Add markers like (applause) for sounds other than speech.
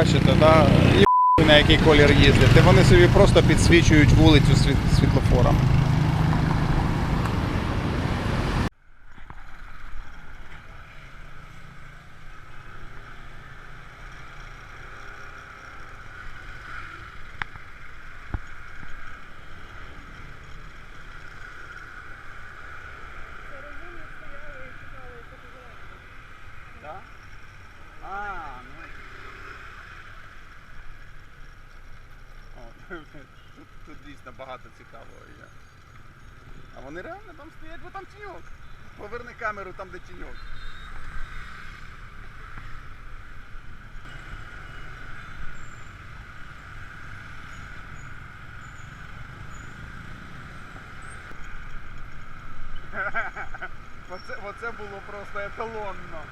бачите, да? і на який колір їздити. Вони собі просто підсвічують вулицю світ- світлофорами. Да? А, ну. О, тут, дійсно багато цікавого є. А вони реально там стоять, бо там тіньок. Поверни камеру там, де тіньок. (laughs) Оце, оце було просто еталонно.